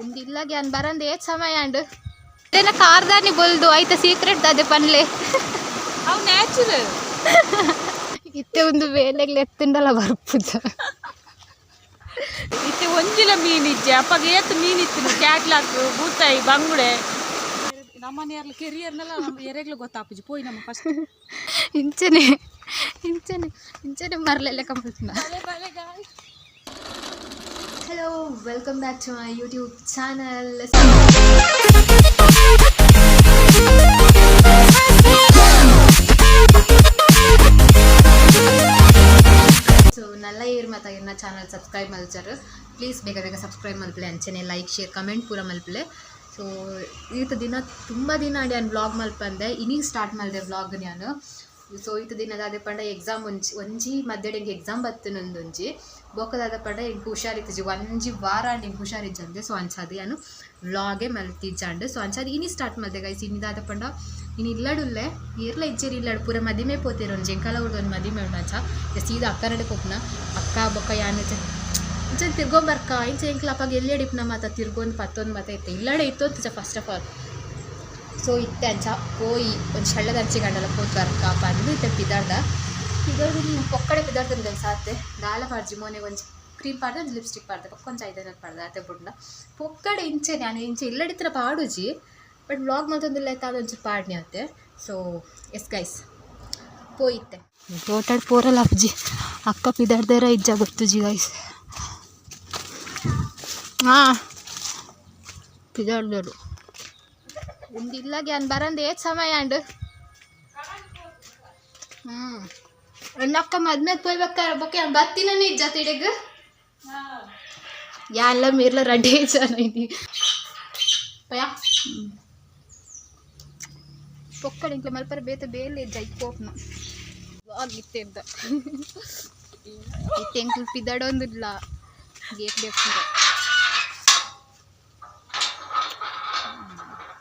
ఉందిల్ల gain బరంది ఏ సమయ and ఏదైనా కార్దాన్ని బొల్దు అయితే సీక్రెట్ అదే పనిలే ಅವು ನ್ಯಾಚುರಲ್ ಇತ್ತೆ ಒಂದು ಬೇಲೆಗ್ಲ ಎತ್ತಿಂಡಲ್ಲ ಬರ್ಪುದ ಇತ್ತೆ ಒಂಜಿಲ ಮೀನಿಜ್ಜೆ ಅಪ್ಪಗೆ ಏತ್ ಮೀನಿತ್ತು ಕ್ಯಾಟ್ಲಾಕ್ ಬೂತಾಯಿ ಬಂಗುಡೆ ನಮ್ಮನೆಯರ್ಲ ಕೆರಿಯರ್ನೆಲ್ಲ ಎರೆಗ್ಲು ಗೊತ್ತಾಪುಜಿ ಪೋಯಿ ನಮ್ಮ ಫಸ್ಟ್ ಇಂಚನೆ ಇಂಚನೆ ಇಂಚನೆ ಮರಲೆಲ್ಲ ಕಂಪಲ್ಸ್ನ hello welcome back to my YouTube channel so ನಲ್ಲ ಏರ್ ಮತ್ತು ಇನ್ನ ಚಾನಲ್ ಸಬ್ಸ್ಕ್ರೈಬ್ ಮಲ್ಚಾರು ಪ್ಲೀಸ್ ಬೇಗ ಬೇಗ ಸಬ್ಸ್ಕ್ರೈಬ್ ಮಲ್ಪಲೆ ಅಂಚನೆ ಲೈಕ್ ಶೇರ್ ಕಮೆಂಟ್ ಪೂರ ಮಲ್ಪಲೆ ಸೊ ಈತ ದಿನ ತುಂಬ ದಿನ ಆಡಿ ನಾನು ಬ್ಲಾಗ್ ಮಲ್ಪಂದೆ ಇನ್ನೀಗ ಸ್ಟಾರ್ಟ್ ಮಾಡಿದೆ ಬ್ಲಾಗ್ ನಾನು. ಸೊ ಈತ ದಿನದ ಅದೇ ಪಂಡ ಎಕ್ಸಾಮ್ ಒಂಜಿ ಒಂಜಿ ಮಧ್ಯೆ ಎಂಗೆ ಎಕ್ಸಾಮ್ ಬತ್ತನೊಂದು ಒಂಜಿ ಬೊಕ್ಕದಾದ ಪಂಡ ಹುಷಾರಿ ಹುಷಾರಿತ್ತಿಜಿ ಒಂಜಿ ವಾರ ನಿಂಗೆ ಹುಷಾರಿಜ್ಜಂದೆ ಸೊ, ಅಂಚಾದಿ ನಾನು ವ್ಲಾಗೆ ಮಲ್ತಿಜ್ಜಂಡು ಸೊ, ಅಂಚಾದಿ ಇನಿ ಸ್ಟಾರ್ಟ್ ಮಾಡಿದೆ ಗೈಸ್ ಇನ್ನಿದಾದ ಪಂಡ ಇನ್ನು ಇಲ್ಲಡುಲ್ಲೆ. ಏರ್ಲ ಇಜ್ಜೇರಿ ಇಲ್ಲಡು. ಪೂರ ಮದಿಮೆ ಪೋತಿರು ಜಂಕಾಲ ಒಂದು ಮದಿಮೆ ಉಂಡಂಚ ಸೀದಾ ಅಕ್ಕ ನಡೆ ಪೋಪ್ನ. ಅಕ್ಕ, ಬೊಕ್ಕ ಯಾನೆ ಇಂಚ ತಿರ್ಗೊಂಬರ್ಕ ಇಂಚ ಎಂಕ್ಲ ಅಪ್ಪಾಗ ಎಲ್ಲೇ ಡಿಪ್ನ ಮಾತ ತಿರ್ಗೊಂದು ಪತ್ತೊಂದು ಮಾತ ಇತ್ತೆ. ಇಲ್ಲಡೆ ಇತ್ತು ಅಂತ ಫಸ್ಟ್ ಆಫ್ ಆಲ್ ಸೊ, ಇತ್ತೆ ಅಂಚ. ಪೋಯಿ ಒಂದು ಶಳ್ಳದ ಅಂಚಿ ಗಂಡಲ ಪೋತ್ ಬರ್ಕ. ಬಂದು ಇತ್ತೆ ಪಿದಾರ್ದು ಪೊಕ್ಕಡೆ ಪಿದಾರ್ದ ಸಾತೆ ದಾಲ ಪಾಡ್ಜಿ ಮೋನೆ ಒಂಜಿ ಕ್ರೀಮ್ ಪಾಡ್ದೆ ಒಂದು ಲಿಪ್ಸ್ಟಿಕ್ ಪಾಡ್ದೆ ಪಕ್ಕೊಂಚ ಐದನ ಪಾಡ್ದೆ ಆತೆ ಬುಡ್ನ ಪೊಕ್ಕಡೆ ಇಂಚೆ ನಾನು ಇಂಚೆ ಇಲ್ಲಡಿತ್ರ ಪಾಡುಜಿ ಬಟ್ ವ್ಲಾಗ್ ಮತ್ತೊಂದಿಲ್ಲ ಆಯ್ತು ಅದೊಂಚೂರು ಪಾಡ್ನಿ ಅಂತೆ. ಸೊ ಎಸ್ ಗೈಸ್ ಪೋಯಿತ್ತೆ ಟೋಟಲ್ ಪೋರಲ್ಲ ಅಪ್ಜಿ ಅಕ್ಕ ಪಿದಾಡ್ದಾರ ಇಜ್ಜ ಗೊತ್ತುಜಿ ಗೈಸ್ ಹಾಂ. ಪಿದಾಡ್ದರು ಒಂದಿಲ್ಲ ಗ್ಯಾನ್ ಬರಂದು ಏತ್ ಸಮಯ ಅಂಡ್. ಹ್ಞೂ ಅಕ್ಕ ಮದ್ಮೇಲೆ ಪೋಯ್ಬೇಕಾರ ಬೊಕ್ಕೆ ಬತ್ತಿನ ಇಜ್ಜ ತಿಡೆಗ್? ಎಲ್ಲ ಮೀರ್ಲ ರೆಡಿ ಇದಿ ಪಯ? ಪೊಕ್ಕಡ ಇಂಕ್ಲ ಮಲ್ಪರ ಬೇತ ಬೇಲೆ ಜೈಕೋಪ್ನ ಇಪ್ಪೋಪ್ನ ಆಗಿತ್ತೆ ಇದ್ದ. ಇತ್ತೆ ಎಂಕ್ಲು ಪಿದಾಡೊಂದಿಲ್ಲ ಗೇಟ್ ಬೇಕು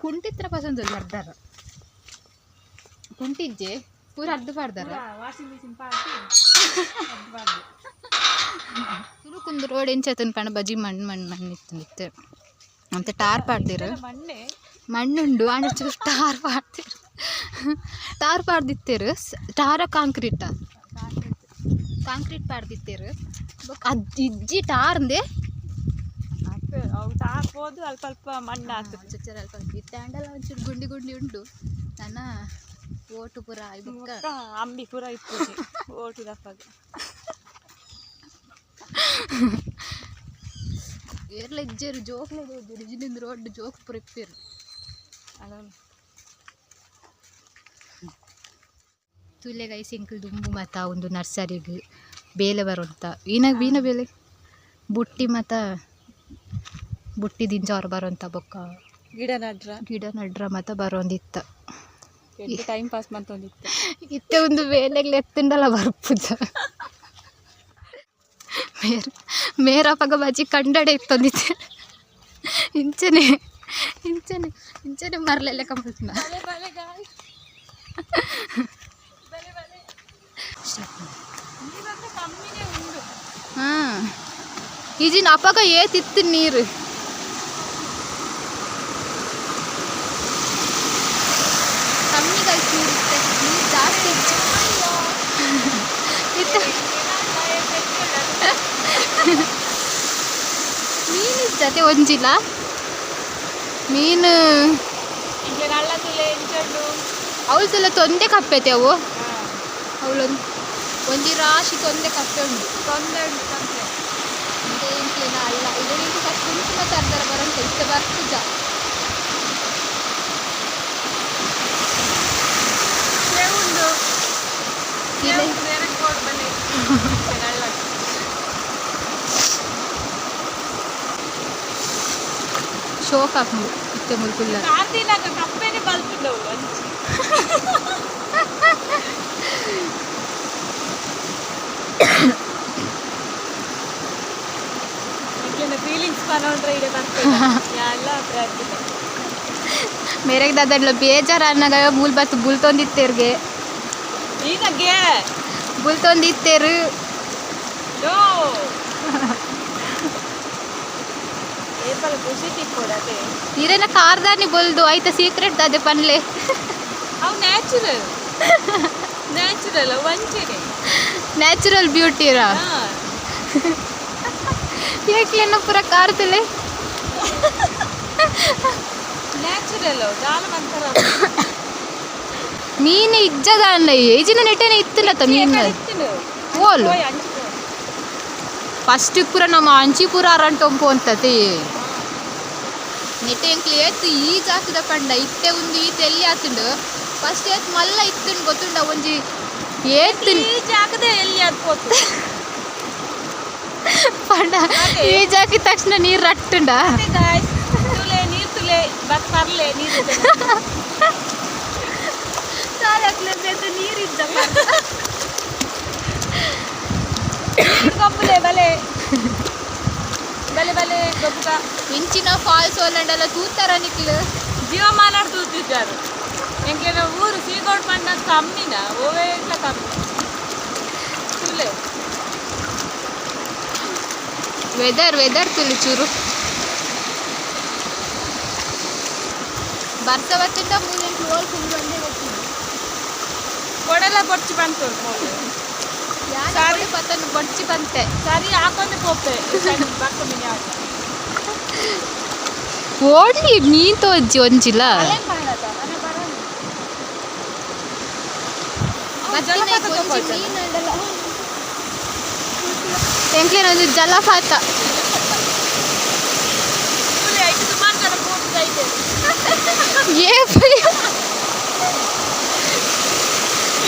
ಕುಂಟಿತ್ರ ಪಸಂದ್ ಅರ್ಧಾರ. ಕುಂಟಿಜ್ಜೆ ಪೂರ ಅದ್ ಪಾಡ್ದಲ್ಲ ವಾಷಿಂಗ್ ಮಿಷಿನ್ ಪಾಕಿ ಸುರು ಕುಂದು ರೋಡ್ ಎಂಚತನ್ ಪಣ ಬಜಿ ಮಣ್ಣು ಮಣ್ಣು ಮಣ್ಣು ಇತ್ತು ನಿತ್ತೆ ಅಂತ ಟಾರ್ ಪಾಡ್ದಿರು? ಮಣ್ಣೆ. ಮಣ್ಣುಂಡು ಆಂಡ ಚೂರು ಟಾರ್ ಪಾಡ್ತಿರು ಟಾರ್ ಪಾಡ್ದಿತ್ತೇರು? ಟಾರ ಕಾಂಕ್ರೀಟ? ಕಾಂಕ್ರೀಟ್ ಪಾಡ್ದಿತ್ತೇರು? ಅದು ಇಜ್ಜಿ ಟಾರ್ಂದೆ ಅಲ್ಪ ಅಲ್ಪ ಮಣ್ಣು ಹಾಕ್ತದೆ ಚಚ್ಚರ ಅಲ್ಪ ಬಿತ್ತಾಂಡಲ್ಲ ಒಂಚೂರು ಗುಂಡಿ ಗುಂಡಿ ಉಂಡು. ನನ್ನ ಓಟು ಪುರ ಅಂಬಿ ಪುರ ಇತ್ತು ಓಟು ದಪ್ಪಗೆ ಏರ್ಲ ಇಜ್ಜೇರು ಜೋಕ್ಲೆ ರೋಡ್ ಜೋಕ್ ಪುರ ಇಪ್ಪೇರು ಅದೊಂದು ತುಲೆಗೈ ಸಿಂಕಲ್ ದುಂಬು ಮತ ಒಂದು ನರ್ಸರಿಗೆ ಬೇಲೆ ಬರೋಂತ. ಏನಾಗ ಬೀನ ಬೇಲೆ? ಬುಟ್ಟಿ ಮತ ಬುಟ್ಟಿ ದಿಂಜಾರು ಬರೋಂತ ಬೊಕ್ಕ. ಗಿಡ ನಡ್ರ? ಗಿಡ ನಡ್ರ ಮತ ಬರೋಂದಿತ್ತ. ಟೈಮ್ ಪಾಸ್ ಮಂತೊಂದಿತ್ತು ಇತ್ತೆ ಒಂದು ಬೇಲೆಗ್ಲ ಎತ್ತಿಂಡಲ್ಲ ಬರ್ಪುದ ಮೇರ ಪಗ ಬಜಿ ಕಂಡಡೆ ಇತ್ತೊಂದಿತ್ತೆ. ಇಂಚನೆ ಇಂಚನೆ ಇಂಚನೆ ಮರಲೆಲ್ಲ ಕಂಪ್ಲೀಟ್ ಹಾಂ ಈಜಿನ ಅಪ್ಪಗ ಏತಿತ್ತು ನೀರು ಕಮ್ಮಿ ಕಳಿಸಿ ನೀರಿತ್ತೆ ನೀರು ಜಾಸ್ತಿ ಇತ್ತು ಇತ್ತು ಮೀನು ಜೊತೆ ಒಂಜಿಲ್ಲ. ಮೀನು ಅವಳು ಸಲ ತೊಂದೆ ಕಪ್ಪೈತೆ ಅವು. ಅವಳೊಂದು ಒಂಜಿ ರಾಶಿ ತೊಂದೆ ಕಪ್ಪೆ ಉಂಟು. ತೊಂದೆ ಉಂಟು ತೊಂದರೆ ಏನ್ಕೇನ ಅಲ್ಲ ಇದರಿಂದ ಫಸ್ಟ್ ಕುಂಕುಮ ತರ್ದಾರ ಬರಂತ ಇಷ್ಟ ಬರ್ತಿದ್ದ ಸೇವುಂಡು ಬರ್ತದೆ ಎಲ್ಲ ಪ್ರಾರ್ಥನೆ ಮೇರೆಗೆ ದಾದಡ್ಲ ಬೇಜಾರು ಅನ್ನಾಗ ಬೂಲ್ ಬತ್ತು ಬುಲ್ ತೊಂದಿತ್ತೇರ್ಗೆ. ಬುಲ್ ತೊಂದಿತ್ತೇರು ನೋ ಅಲ್ಪ ಖುಷಿ ತಿಕ್ಕೋಡು ಅದೇ ಇರೇನ ಕಾರ್ದಾನಿ ಬೊಲ್ದು ಐತ ಸೀಕ್ರೆಟ್ ದಾದೆ ಪನ್ಲೆ. ಅವು ನ್ಯಾಚುರಲ್ ನ್ಯಾಚುರಲ್ ವಂಚನೆ ನ್ಯಾಚುರಲ್ ಬ್ಯೂಟಿ ರಾ? ಹಾ. ಏಕ್ಲೆನ ಪೂರ ಕಾರ್ದಲೆ ನ್ಯಾಚುರಲ್ ಜಾಲ ಮಂತರ ಮೀನು ಇಜ್ಜದ ಅನ್ನ ಏಜಿನ ನೆಟ್ಟೆನೆ ಇತ್ತಿಲ್ಲತ್ತ ಮೀನು ಓಲ್ ಫಸ್ಟ್ ಪೂರ ನಮ್ಮ ಅಂಚಿ ಪೂರ ಅರಂಟೊಂಪು ಅಂತತಿ. ನೆಟ್ಟೆ ಎಂಕ್ಲಿ ಏತ್ ಈಜ್ ಹಾಕಿದ ಪಂಡ ಇತ್ತೆ ಒಂದು ಈತ ಎಲ್ಲಿ ಆತುಂಡು? ಫಸ್ಟ್ ಏತ್ ಮಲ್ಲ ಇತ್ತುಂಡು ಗೊತ್ತುಂಡ ಒಂಜಿ ಏತ್ ಈ ಜಾಗದೆ ಎಲ್ಲಿ ಹೋತು ಪಂಡ ಈಜ್ ಹಾಕಿದ ತಕ್ಷಣ ನೀರು ರಟ್ಟುಂಡ. ತುಲೆ ನೀರು ತುಲೆ ಬಸ್ ಬರ್ಲೆ ನೀರು ನೀರು ಇದ್ದ ಗೊಬ್ಬಲೆ ಬಲೆ ಬಲೆ. ಬಲೆ ಗೊಬ್ಬ ಇಂಚಿನ ಫಾಲ್ಸ್ ಒಲ್ಲಂಡೆಲ್ಲ ತೂತಾರ ನಿಕ್ಲು ಜೀವಮಾನ ತೂತಿದ್ದಾರೆ ಎಂಕ್ಲೆನ ಊರು ಸೀಗೋಡ್ ಮಣ್ಣ ಕಮ್ಮಿನ ಓವೇ ಇಲ್ಲ ಕಮ್ಮಿ ತುಲೆ ವೆದರ್ ವೆದರ್ ತುಲಿ ಚೂರು ಬರ್ತ ಬರ್ತಿಂದ ಮೂಲೆಂಟು ಓಲ್ ಫುಲ್ ಬಂದೇ ಗೊತ್ತಿಲ್ಲ ಕೊಡೆಲ್ಲ ಬೊಚ್ಚಿ ಬಂತು ಯಾರು ಸಾರಿ. ಪತ್ತನ್ನು ಬಡ್ಚಿ ಬಂತೆ ಸರಿ ಹಾಕೊಂಡೆ ಪೋಪೆ ಬರ್ಕೊಂಡು ಯಾವ ಓಡ್ಲಿ ಮೀನ್ ತೋಜ್ಜಿ ಒಂಜಿಲ್ಲ. ಅಲ್ಲೇನ್ ಮಾಡದ ಮನೆ ಬರೋಣ ಬತ್ತಿನ ಒಂಜಿ? ಎಂಕ್ಲೇನ ಒಂದು ಜಲಪಾತ. ತುಲೆ ಐದು ಸುಮಾರು ಜನ ಕೂತಿದ್ದ ಐತೆ ಏ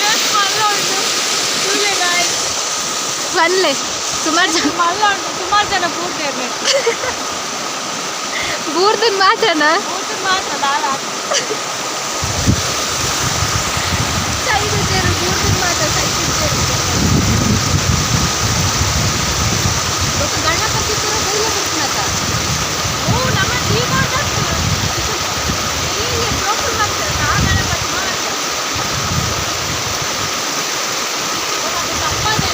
ಎಷ್ಟು ಮಲ್ಲ ಉಂಟು ತುಲೆ ಗಾಯ್ ಬನ್ಲೆ ಸುಮಾರು ಜನ ಮಲ್ಲ ಉಂಟು ಸುಮಾರು ಜನ ಪೂರ್ತಿ ಇರ್ಬೇಕು ಬೂರ್ದನ್ ಮಾತ್ರನ? ಮಾತ್ರ ದಾರ ಸೈಡ್ ಸೇರು ಬೂರ್ದನ್ ಮಾತ್ರ ಸೈಡ್ ಸೇರು ಗಣಪತಿ ಪೂರ ಬೈಲ ಬಿಡ್ತೀನತ್ತ ಓ ನಮ್ಮ ಟೀ ಮಾಡ್ಬೇಕು ಇಲ್ಲಿ ಬ್ರೋಕಲ್ ಮಾಡ್ತಾರೆ ಆ ಗಣಪತಿ ಮಾಡ್ತಾರೆ ತಪ್ಪದೆ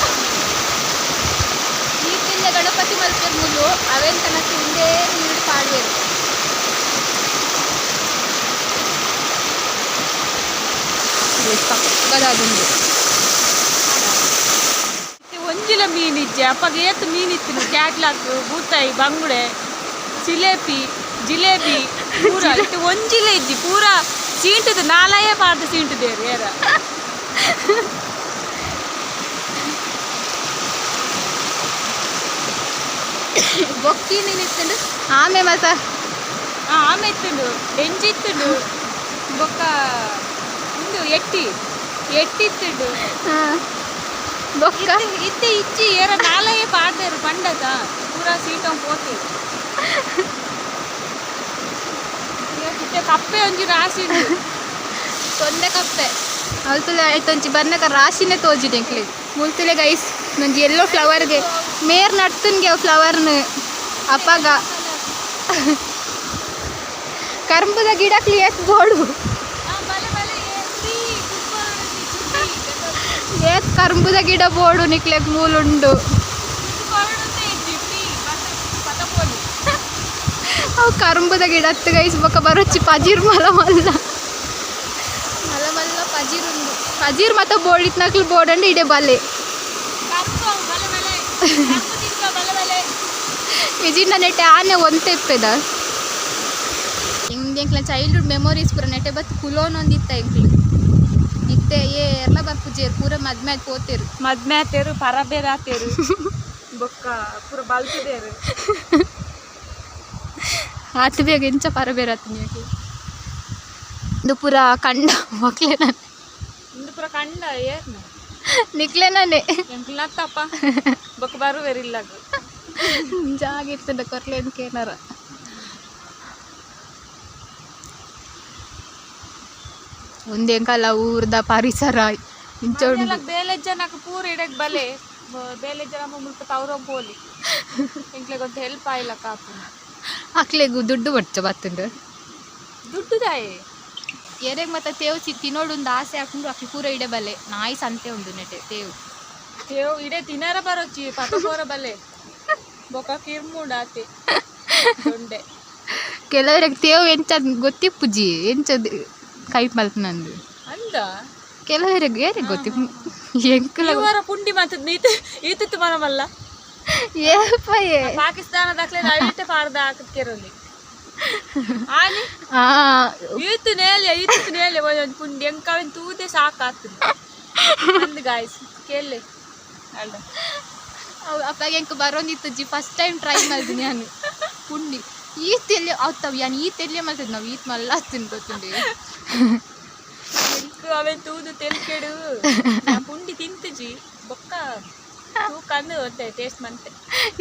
ಈಟಿಂದ ಗಣಪತಿ ಮಲ್ಪೆ ಮುಲು ಅವೆನ್ ತನಕ ಹಿಂದೆ ನೀರು ಪಾಡ್ಬೇಕು ಪಕ್ಕದಾಗುಂಡು ಒಂಜಿಲ ಮೀನಿಜ್ಜೆ ಅಪ್ಪಗೆ ಏತ್ ಮೀನಿತ್ತು. ಕ್ಯಾಟ್ಲಾಕ್ ಬೂತಾಯಿ ಬಂಗುಡೆ ಜಿಲೇಬಿ ಜಿಲೇಬಿ ಪೂರ. ಇಟ್ಟು ಒಂಜಿಲ ಇಜ್ಜಿ ಪೂರ ಸೀಂಟದ ನಾಲಯೇ ಪಾರ್ದ ಸೀಂಟದೇರು ಏರ. ಬೊಕ್ಕಿ ನೀನಿತ್ತಂಡು ಆಮೆ ಮತ ಆ, ಆಮೆ ಇತ್ತುಂಡು. ಎಂಜಿ ಇತ್ತುಂಡು. ಬೊಕ್ಕ ಇಂದು ಎಟ್ಟಿ. ಇತ್ತೆ- ಇಚ್ಚಿ ಇಜ್ಜಿ ಏರ ನಾಲಯೇ ಪಾಡ್ದೇರು ಪಂಡದ ಪೂರ ಸೀಟಂ ಪೋತೇರು ಇತ್ತೆ ಕಪ್ಪೆ ಒಂಜಿ ರಾಶಿ ತೊಂದೆ ಕಪ್ಪೆ. ಅಲ್ತಲೆ ಆಯ್ತೊಂಚಿ ಬರ್ನಕ ರಾಶಿನೇ ತೋಜಿದೆ ಕ್ಲಿ. ಮುಲ್ತಲೆ ಗೈಸ್ ನಂಜಿ ಎಲ್ಲೋ ಫ್ಲವರ್ಗೆ ಮೇರ್ ನಡ್ತನ್ಗೆ ಫ್ಲವರ್ನ ಅಪ್ಪಗ ಕರ್ಬುದ ಗಿಡಕ್ಲಿ ಎತ್ ಬೋಡು ಆ, ಬಲೆ ಬಲೆ ಏತ್ರಿ, ಕುತ್ಕೊಳ್ಳೋದು ಕರ್ಬುದ ಗಿಡ ಬೋಡು ನಿಕ್ಲೆಗ್ ಮೂಲುಂಡು. ಅವು ಕರ್ಬುದ ಗಿಡ ಹತ್ತು ಗೈಸ್ ಬೊಕ್ಕ ಬರೊಚ್ಚಿ ಪಜೀರ್ ಮಲ ಮಲ್ಲ. ಮಲ ಮಲ್ಲ ಪಜೀರ್ ಉಂಡು ಪಜೀರ್ ಮತ್ತ ಬೋಡಿತ್ ನಕ್ಲು ಬೋಡಂಡು ಇಡೆ ಬಲೆ. ಬಲೆ. ನೆಟ್ಟೆ ಆನೆ ಒಂತೆ ಇಪ್ಪೆದ ಹಿಂಗೆ ಎಂಕ್ಲ ಚೈಲ್ಡ್ಹುಡ್ ಮೆಮೊರೀಸ್ ಪೂರ ನೆಟ್ಟೆ ಬತ್ತು ಕುಲೋನೊಂದಿತ್ತ ಎಂಕ್ಲು. ಇತ್ತೆ ಏ ಎಲ್ಲ ಬರ್ಪುಜೇರು ಪೂರ ಮದ್ಮೆ ಹೋತೇರು ಪೋತೇರು ಮದ್ಮೆ ಆತೇರು ಪರಬೇರೆ ಆತೇರು. ಬೊಕ್ಕ ಪೂರ ಬಲ್ತಿದೇರು ಆತ ಬೇಗ ಎಂಚ ಪರ ಬೇರೆ ಆತು ನೀವು ಇದು ಪೂರ ಕಂಡ ಮಕ್ಳೆ ನಾನು. ಇಂದು ಪೂರ ಕಂಡ ಏರ್ನ ನಿಕ್ಲೆ ನಾನೇ. ಎಂಕ್ಲತ್ತಪ್ಪ ಬೊಕ್ಕ ಬರುವೆರಿಲ್ಲ ಕೊರ್ಲೆನ್ ಕೊರ್ಲೆ ಏನಾರ ಒಂದೇ ಕಾಲ ಊರ್ದ ಪರಿಸರ ಇಂಚ ಉಂಡು ಬೇಲೆ ಜನಕ್ಕೆ ಪೂರ ಇಡಕ್ ಬಲೆ. ಬೇಲೆ ಜನ ಮುಲ್ಪ ತವ್ರ ಪೋಲಿ ಎಂಕ್ಲೆಗ್ ಒಂದು ಹೆಲ್ಪ್ ಆಯಿಲ್ಲ ಕಾಪು ಅಕ್ಲೆಗು ದುಡ್ಡು ಬಡ್ಚ ಬತ್ತುಂಡು. ದುಡ್ಡು ದಾಯೆ ಎರೆಗ್ ಮತ್ತೆ ತೇವ್ ಸಿ ತಿನ್ನೋಡು ಒಂದು ಆಸೆ ಹಾಕೊಂಡು ಅಕ್ಕಿ ಪೂರ ಇಡೆ ಬಲೆ. ನಾಯಿ ಸಂತೆ ಉಂಡು ನೆಟೆ ತೇವ್. ತೇವ್ ಇಡೆ ತಿನ್ನರ ಬರೋಚಿ ಪತಕೋರ ಬಲೆ. ಬೊಕ ಕಿರ್ಮುಂಡ ಆತೆ. ದೊಂಡೆ. ಕೆಲವರಿಗೆ ತೇವು ಎಂಚದ್ ಗೊತ್ತಿಪ್ಪುಜಿ ಎಂಚದ್ ಕೈ ಮಲ್ಪನಂದು ಅಂದ. ಕೆಲವರಿಗೆ ಯಾರಿಗೆ ಗೊತ್ತಿ? ಎಂಕಲ ಇವರ ಪುಂಡಿ ಮಾತದ್ ನೀತು ಈತಿತ್ತು ಮನಮಲ್ಲ ಏಪ ಏ ಪಾಕಿಸ್ತಾನ ದಾಖಲೆ ಐತೆ ಪಾರ್ದ ಹಾಕತ್ಕೆರಲ್ಲಿ ಆನಿ? ಆ ಈತು ನೇಲೆ ಈತು ನೇಲೆ ಒಂದೊಂದು ಪುಂಡಿ. ಎಂಕವನ್ ತೂತೆ ಸಾಕಾಗ್ತದೆ ಅಂದ್ ಗಾಯ್ಸ್ ಕೇಳಿ ಅಲ್ಲ ಅವ್ ಅಪ್ಪಾಗ ಎಂಕ ಬರೋಂದಿತ್ತು ಫಸ್ಟ್ ಟೈಮ್ ಟ್ರೈ ಮಾಡಿದ್ನಿ ನಾನು. ಪುಂಡಿ. ಈತ್ ಎಲ್ಲಿ ಅವ್ತವ್ ಯಾನ್ ಈತ್ ಎಲ್ಲಿ ಮಾಡ್ತಿದ್ ನಾವು? ಈತ್ ಮಲ್ಲ ಹತ್ತಿನ ಗೊತ್ತುಂಡಿ. ಎಂಕು ಅವೆ ತೂದು ತೆಲ್ಕೆಡು. ನಾ ಪುಂಡಿ ತಿಂತುಜಿ. ಬೊಕ್ಕ ತೂಕಂದು ಒತ್ತೆ ಟೇಸ್ಟ್ ಮಂತೆ.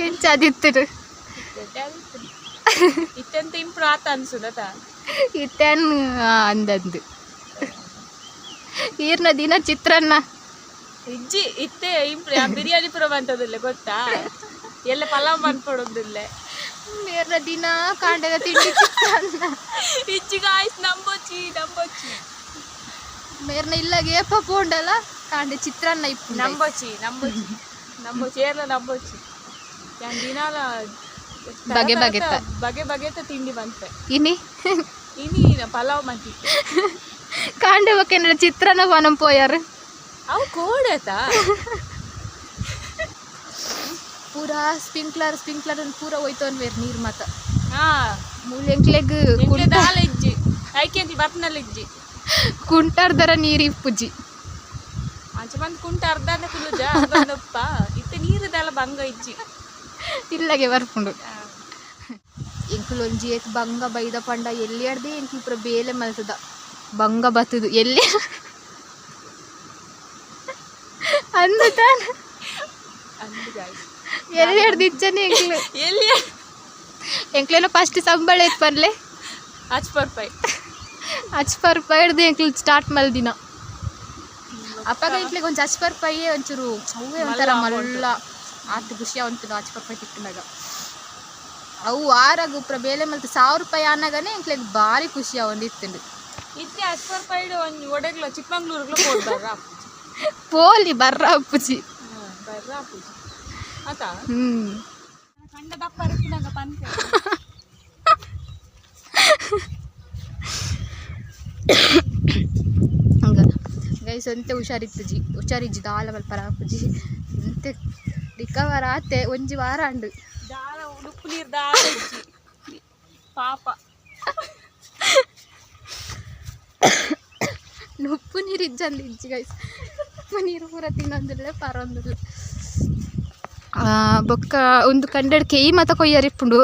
ಎಂಚಾದಿತ್ತು ಇತ್ತೆಂತ ಇಂಪ್ರೂವ್ ಆತ ಅನ್ಸುದತ ಇತ್ತೇನ್ ಅಂದಂದು. ಈರ್ನ ದಿನ ಚಿತ್ರಾನ್ನ. ಇಜ್ಜಿ ಇತ್ತೆ ಇಂಪ್ರೂವ್ ಬಿರಿಯಾನಿ ಪುರ ಬಂತದಿಲ್ಲ ಗೊತ್ತಾ? ಎಲ್ಲ ಪಲಾವ್ ಮಾಡ್ಕೊಡೋದಿಲ್ಲ. ಈರ್ನ ದಿನ ಕಾಂಡದ ತಿಂಡಿ ಗಾಯ್ಸ್ ನಂಬೊಚ್ಚಿ ನಂಬೊಚ್ಚಿ. ಮೇರ್ನ ಇಲ್ಲಾಗ ಏಪ ಪೋಂಡಲ್ಲ ಕಾಂಡೆ ಚಿತ್ರಾನ್ನ ಇಪ್ಪು ನಂಬೊಚ್ಚಿ ನಂಬೊಚ್ಚಿ ನಂಬೊಚ್ಚಿ ಏರ್ಲ ನಂಬೊಚ್ಚಿ. ಯಾನ್ ದಿನಾಲ ಬಗೆ ಬಗೆತ. ಬಗೆ ಬಗೆತ ತಿಂಡಿ ಬಂತೆ. ಇನಿ? ಇನಿ ಪಲಾವ್ ಮಂತಿ. ಕಾಂಡೆ ಬಕ್ಕೇನ ಚಿತ್ರಾನ್ನ ಪನಂ ಪೋಯಾರು. ಅವು ಕೋಡೇತಾ ಪೂರಾ ಸ್ಪಿಂಕ್ಲರ್ ಅಂತ ಪೂರ ಹೋಯ್ತು ಅನ್ವೇರ್ ನೀರ್ ಮಾತ ಹಾ. ಮೂಲ್ ಎಂಕ್ಲೆಗ್ ಎಂಕ್ಲೆ ದಾಲ ಇಜ್ಜಿ. ಐಕೆಂತಿ ಬತ್ನಲ್ಲಿ ಇಜ್ಜಿ. ಕುಂಟಾರ್ದರ ನೀರ್ ಇಪ್ಪುಜಿ ಅಂಚ ಬಂದು ಕುಂಟ ಅರ್ಧನೇ ಕುಲುಜ ಅರ್ಧಪ್ಪ ಇತ್ತೆ ನೀರದೆಲ್ಲ ಬಂಗ ಇಜ್ಜಿ. ಇಲ್ಲಗೆ ಬರ್ಕೊಂಡು ಎಂಕುಲ್ ಒಂಜಿ ಏತ್ ಬಂಗ ಬೈದ ಪಂಡ ಎಲ್ಲಿ ಅಡ್ದೆ ಎಂಕುಲ್ ಪುರ ಬೇಲೆ ಮಲ್ತದ. ಬಂಗ ಬತ್ತದು ಎಲ್ಲಿ ಅಂದ ತಾನ. ಎಲ್ಲಿ ಹಿಡ್ದಿಚ್ಚನೆ ಎಂಕ್ಲು ಎಲ್ಲಿ? ಎಂಕ್ಲೇನೋ ಫಸ್ಟ್ ಸಂಬಳ ಇತ್ತು ಪನ್ಲೆ ಹಚ್ ಪರ್ಪೈ ಹಚ್ ಪರ್ಪ ಹಿಡ್ದು ಎಂಕ್ಲೆ ಸ್ಟಾರ್ಟ್ ಮಲ್ದಿನ. ಅಪ್ಪಗ ಎಂಕ್ಲಿಗೆ ಒಂದು ಹಚ್ ಪರ್ಪೈ ಒಂಚೂರು ಅವೇ ಒಂಥರ ಮಲ್ಲ ಆತು ಖುಷಿ ಅವಂತು ಹಚ್ ಪರ್ಪೈ ತಿಕ್ಕಿನಾಗ. ಅವು ಆರಾಗ ಉಪ್ರ ಬೇಲೆ ಮಲ್ತು ಸಾವಿರ ರೂಪಾಯಿ ಅನ್ನಗನೆ ಎಂಕ್ಲಿಗೆ ಭಾರಿ ಖುಷಿ ಅವಂದಿತ್ತಂಡು ಇತ್ತೆ ಹಚ್ ಪರ್ಪೈಡ್ ಒಂದು ಒಡೆಗ್ಲ ಚಿಕ್ಕಮಂಗ್ಳೂರ್ಗ್ಲ ಪೋಲಿ ಬರ್ರ ಅಪ್ಪುಜಿ? ಬರ್ರ ಅಪ್ಪುಜಿ. ಹಂಗ. ಗೈಸ್ ಅಂತೆ ಹುಷಾರಿತ್ತು ಜಿ. ಹುಷಾರಿಜ್ಜಿ ದಾಲ ಮಲ್ಪರ ಅಪ್ಪುಜಿ ಅಂತೆ ರಿಕವರ್ ಆತೆ ಒಂಜಿ ವಾರ ಅಂಡು. ದಾಳ ಉಡುಪು ನೀರು ಇಜ್ಜಿ. ಪಾಪ. ಉಪ್ಪು ನೀರು ಇಜ್ಜಂದು ಇಜ್ಜಿ ಗೈಸ್. ಉಪ್ಪು ನೀರು ಪೂರ ತಿನ್ನೊಂದಿಲ್ಲ ಪರೊಂದಿಲ್ಲ ಬೊಕ್ಕ ಉಂದು ಕಂಡೆಡ್ ಕೆಯಿ ಮತ ಕೊಯ್ಯರಿಪ್ಪುಂಡು.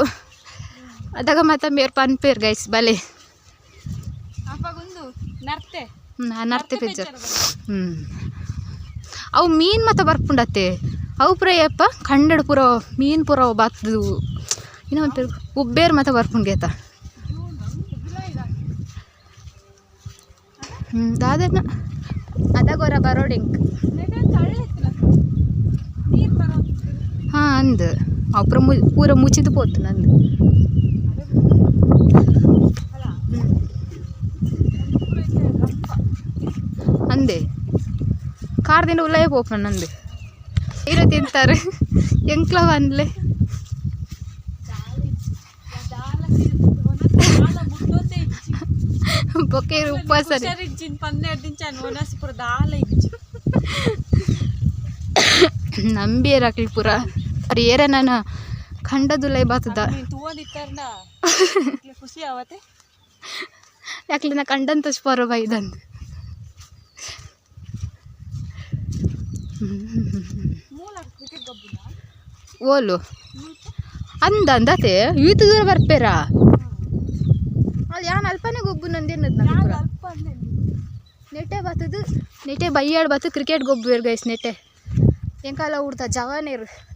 ಅದಾಗ ಮಾತ ಮೇರ್ ಪನ್ಪೇರ್ ಗೈಸ್ ಬಲೆ. ನರ್ತೆ. ಪಿಜ್ಜರ್. ಹ್ಞೂ ಅವು ಮೀನು ಮತ ಬರ್ಪುಂಡತ್ತೆ ಅವು ಪುರ ಏಪ್ಪ ಕಂಡಡ್ ಪುರ ಮೀನು ಪುರ ಬತ್ತದು ಇನ್ನೂ ಒಂದು ಉಬ್ಬೇರ್ ಮಾತ ಬರ್ಪುಂಡ್ಗೇತ ಹ್ಞೂ ದಾದನ. ಅದಾಗೋರ ಬರೋಡಿಂಗ್ ನೀರು ಬರೋ ಹಾಂ ಅಂದು ಅವು ಪುರ ಮು ಪೂರ ಮುಚ್ಚಿದು ಪೋತು ನಂದು ಅಲ್ಲ ಅಂದೆ ಕಾರ್ದಿಂದ ಉಲ್ಲೇ ಪೋಪ ನಂದು ಇರೋ ತಿಂತಾರೆ ಎಂಕ್ಲವ ಅಂದ್ಲೆ ಬೊಕ್ಕೆ ಉಪವಾಸ ರೀ. ಹುಷಾರಿಜ್ಜಿನ ಪನ್ನೆರಡು ದಿಂಚಾನ್ ಒನಸಿ ಪುರ ಏರ ನಾನು ಖಂಡದುಲೈ ಬಾತದ ಖುಷಿ ಆವತ್ತೆ? ಯಾಕ್ಲೆ ನಾ ಕಂಡಂತ ಸ್ಪರ ಕ್ರಿಕೆಟ್ ಗಬ್ಬುನ? ಓಲು. ಅಂದ ಅಂದತೆ ಈತ ದೂರ ಬರ್ಪೇರ? ಅಲ್ಲಿ ಯಾನ್ ಅಲ್ಪನೆ ಗೊಬ್ಬು ನಂದೇನದ್ ನಂಗೆ ಪೂರ? ಅಲ್ಪ ಅಂದೆ ನೆಟೆ ಬತ್ತದು ನೆಟೆ ಬೈಯಾಡ್ ಬತ್ತು ಕ್ರಿಕೆಟ್ ಗೊಬ್ಬು ಗೈಸ್ ನೆಟೆ. ಎಂಕಾಲ ಉಡ್ತಾ ಜವಾನೇರು.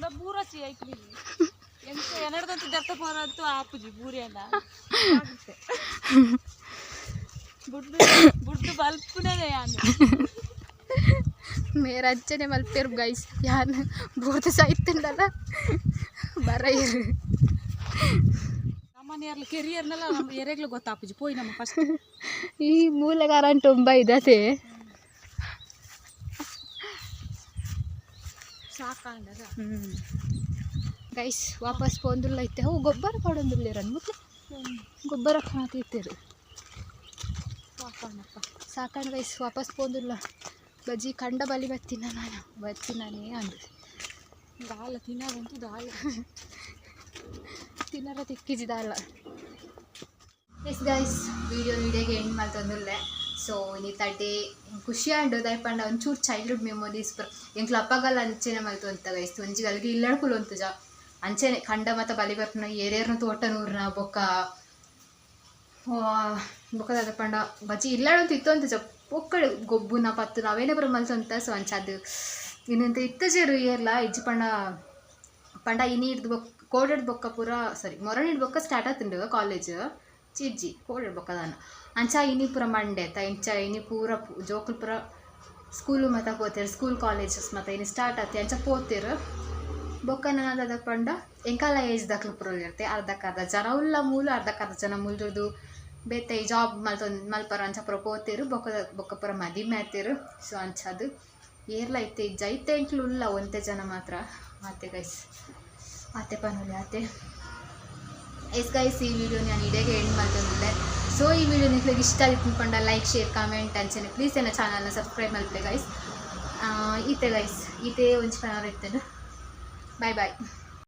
ನಾ ಬೂರಸಿ ಐಕ್ಲಿ ಎಂತ ಎನಡ್ದಂತ ದರ್ತ ಪೋನಂತೂ ಆಪುಜಿ ಬೂರಿ ಬುಡ್ ಬುಡ್ ಬುಡ್ದು ಬಲ್ಪುನೇ ಯಾನು. ಮೇರ ಅಜ್ಜನೆ ಮಲ್ಪೇರು ಗೈಸ್. ಯಾನ್ ಬೋದ ಸಾಯ್ತಿಂದಲ್ಲ? ಬರ ಇರು. ಸಾಮಾನ್ಯ ಕೆರಿಯರ್ನೆಲ್ಲ ನಮ್ಮ ಎರೆಗ್ಲು ಗೊತ್ತಾಪುಜಿ. ಪೋಯ್ ನಮ್ಮ ಫಸ್ಟ್ ಈ ಮೂಲಗಾರ ತುಂಬ ಇದೆ ಇದತೆ. ಸಾಕಾಂಡದ. ಗೈಸ್ ವಾಪಸ್ ಪೋಂದುಲ್ಲ ಐತೆ. ಅವು ಗೊಬ್ಬರ ಕೊಡೊಂದುಲ್ಲ ಅಂದ್ಬಿಟ್ಟು ಗೊಬ್ಬರ ಕಾತೀರ್ತೀರು ಸಾಕಾಣಪ್ಪ ಸಾಕಾಣ ಗೈಸ್ ವಾಪಸ್ ಪೋಂದುಲ್ಲ ಬಜ್ಜಿ ಕಂಡ ಬಲಿ ಬತ್ತಿನ ನಾನು. ಬತ್ತಿನಾನೇ ಅಂದು ದಾಲ ದಾಲ್ ದಾಲ. ತಿನ್ನರ ತಿಕ್ಕಿಜಿದಲ್ಲ ಎಸ್ ಗೈಸ್ ವಿಡಿಯೋ ವಿಡಿಯೋಗೆ ಎಂಡ್ ಮಾಡ್ತಂದುಲ್ಲೆ ಸೊ ನೀ ಡೇ ಖುಷಿ ಆಂಡು ಪಂಡ ಒಂಚೂರು ಚೈಲ್ಡ್ಹುಡ್ ಮೆಮೊರೀಸ್ ಬರ್ ಎಂಕ್ಲ ಅಪ್ಪಗಲ್ಲ ಅಂಚೆನೆ ಮಲ್ತು ಅಂತ ಗೈಸ್ ಒಂಜಿಗೆ ಅಲ್ಲಿಗೆ ಇಲ್ಲಡ್ಕುಲು ಅಂತಜ ಅಂಚೆನೆ ಕಂಡ ಮತ ಬಲಿ ಬರ್ಪನ ಏರೇರ್ನ ತೋಟ ನೂರ್ನ ಬೊಕ್ಕ ಬೊಕ್ಕದ ಪಂಡ. ಬಜ್ಜಿ ಇಲ್ಲಾಡಂತ ಇತ್ತು ಅಂತ ಒಕ್ಕಡೆ ಗೊಬ್ಬುನ, ಪತ್ತು ನಾವೇನೇ ಬರೋ ಮಲ್ತು ಅಂತ ಸೊ ಅಂಚದು ಇನ್ನಂತ ಇತ್ತಜೇರು ಏರ್ಲ, ಇಜ್ಜಿ ಪಂಡ. ಪಂಡ ಇನಿ ಹಿಡ್ದು ಬೊಕ್ ಕೋಡೆಡ್ ಬೊಕ್ಕ ಪೂರ ಸಾರಿ ಮೊರಣಿಡ್ ಹಿಡ್ದು ಬೊಕ್ಕ ಸ್ಟಾರ್ಟ್ ಆತುಂಡು ಕಾಲೇಜ್. ಚಿಜ್ಜಿ ಕೋಡೆಡ್ ಬೊಕ್ಕದಾನ ಅಂಚ ಇನಿ ಪೂರ ಮಂಡೆ ತ ಇಂಚ ಇನಿ ಪೂರ ಜೋಕುಲ್ ಪೂರ ಸ್ಕೂಲು ಮತ ಪೋತೇರು, ಸ್ಕೂಲ್ ಕಾಲೇಜಸ್ ಮತ್ತು ಇನಿ ಸ್ಟಾರ್ಟ್ ಆತಿ ಅಂಚ ಪೋತೇರು ಬೊಕ್ಕ ನಾನದ ಪಂಡ ಎಂಕಾಲ ಏಜ್ ದಕ್ಲು ಪುರ ಇರ್ತೆ. ಅರ್ಧ ಜನ, ಉಲ್ಲ ಮೂಲು ಅರ್ಧಕ್ಕೆ ಅರ್ಧ ಜನ ಮುಲ್ದುರ್ದು ಬೇತೆ ಜಾಬ್ ಮಲ್ತ, ಮಲ್ಪರ ಅಂಚ ಪುರ ಪೋತೇರು ಬೊಕ್ಕ ಬೊಕ್ಕ ಪುರ ಮದಿಮೆ ಆತೇರು ಸೊ ಅಂಚದು ಏರ್ಲ ಐತೆ, ಇಜ್ಜ ಐತೆ ಎಂಕ್ಲು ಉಲ್ಲ ಒಂತೆ ಜನ ಮಾತ್ರ. ಮತ್ತೆ ಗೈಸ್ ಆತೆ ಪನೋಲಿ ಆತೆ. ಎಸ್ ಗೈಸ್ ಈ ವಿಡಿಯೋ ನಾನು ಇಡೇಗೆ ಎಂಡ್ ಮಾಡ್ತಂದಿದ್ದೆ ಸೊ, ಈ ವಿಡಿಯೋ ನಿಮಗೆ ಇಷ್ಟ ಆಗಿ ತಿಳ್ಕೊಂಡ ಲೈಕ್ ಶೇರ್ ಕಾಮೆಂಟ್ ಅಂಚನೆ ಪ್ಲೀಸ್ ನನ್ನ ಚಾನಲ್ನ ಸಬ್ಸ್ಕ್ರೈಬ್ ಮಾಡ್ತೆ ಗೈಸ್ ಈತೆ ಗೈಸ್ ಈತೆ ಒಂಚು ಪನೋರ್ ಇರ್ತೇನೆ ಬಾಯ್ ಬಾಯ್